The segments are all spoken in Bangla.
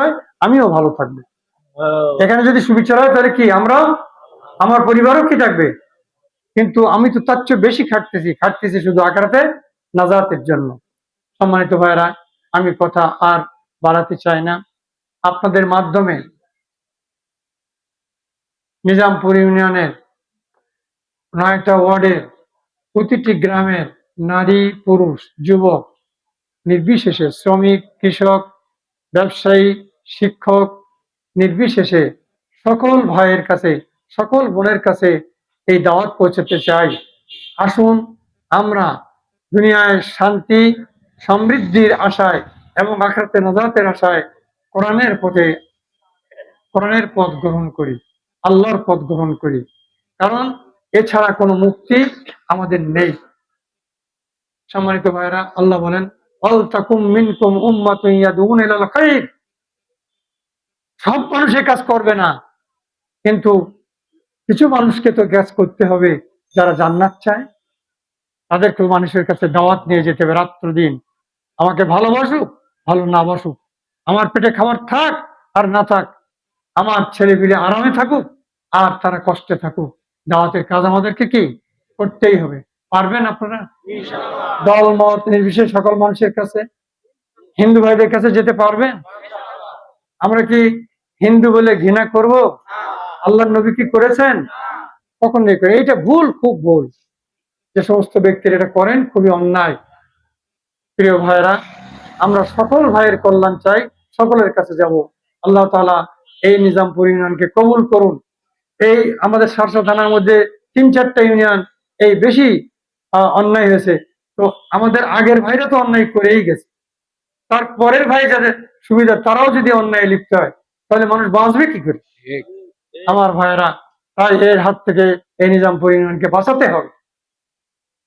হয়, আমিও ভালো থাকব। এখানে যদি সুবিচার হয়, তাহলে কি, আমরা, আমার পরিবারও কি থাকবে? কিন্তু আমি তো তার চেয়ে বেশি খাটতেছি খাটতেছি শুধু আকারাতে নাজাতের জন্য। সম্মানিত ভাইরা আমি কথা আর বাড়াতে চাই না। আপনাদের মাধ্যমে নিজামপুর ইউনিয়নের নয়টা ওয়ার্ডের প্রতিটি গ্রামের নারী, পুরুষ, যুবক, নির্বিশেষে শ্রমিক, কৃষক, ব্যবসায়ী শিক্ষক নির্বিশেষে সকল ভাইয়ের কাছে, সকল বোনের কাছে এই দাওয়াত পৌঁছাতে চাই। আসুন আমরা দুনিয়ায় শান্তি, সমৃদ্ধির আশায় এবং আখরাতে নাজাতের আশায় কোরআনের পথে, কোরআনের পথ গ্রহণ করি, আল্লাহর পথ গ্রহণ করি। কারণ এছাড়া কোনো মুক্তি আমাদের নেই। সম্মানিত ভাইরা আল্লাহ বলেন, অল তাকুম মিনকুম উম্মাতুন ইয়াদউন ইলাল খাইর। সব মানুষের কাজ করবে না। কিন্তু কিছু মানুষকে তো কাজ করতে হবে যারা জান্নাত চায়। তাদেরকে মানুষের কাছে দাওয়াত নিয়ে যেতে হবে রাত্র দিন। আমাকে ভালোবাসুক ভালো না বাসুক। আমার পেটে খাবার থাক আর না থাক। আমার ছেলে পিলে আরামে থাকুক আর তারা কষ্টে থাকুক। দাওয়াতের কাজ আমাদেরকে কি? করতেই হবে। পারবেন আপনারা? দল মত নির্বিশেষ সকল মানুষের কাছে হিন্দু ভাইদের কাছে যেতে পারবেন? আমরা কি হিন্দু বলে ঘৃণা করব? আল্লাহ নবী কি করেছেন? কখন নেই করে এইটা ভুল খুব ভুল। যে সমস্ত ব্যক্তিরা এটা করেন খুবই অন্যায়। প্রিয় ভাইরা আমরা সকল ভাইয়ের কল্যাণ চাই সকলের কাছে যাব। আল্লাহ তাআলা এই নিজামপুর ইউনিয়নকে কবুল করুন। এই আমাদের সারসা থানার মধ্যে তিন চারটা ইউনিয়ন এই বেশি অন্যায় হয়েছে। তো আমাদের আগের ভাইরা তো অন্যায় করেই গেছে। তার পরের ভাই যাদের সুবিধা তারাও যদি অন্যায় লিপ্ত হয় তাহলে মানুষ বাঁচবে কি করে? আমার ভাইয়েরা তাই এর হাত থেকে এই নিজাম পরিমাণকে বাঁচাতে হবে।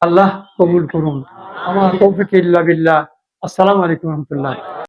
আল্লাহ কবুল করুন। আমার তৌফিক ইল্লা বিল্লাহ। আসসালামু আলাইকুম রহমতুল্লাহ।